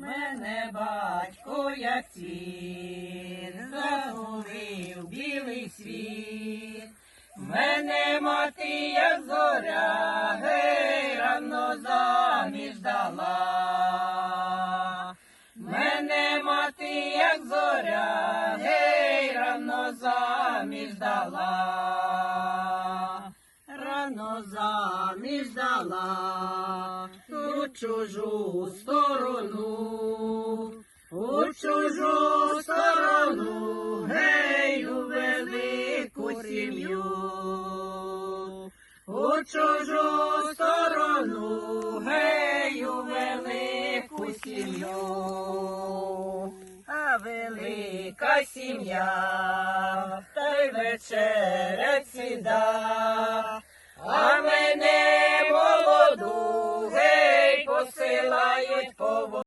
Мене батько, як цін, загубив білий світ. Мене мати, як зоря, гей, рано заміж дала. Мене мати, як зоря, гей, рано заміж дала. Рано заміж дала чужу сторону, чужу сторону, гей, у велику сім'ю, у чужу сторону, гей, у велику сім'ю. А велика сім'я, та й вечерять сіда, а мене молоду, гей, посилають по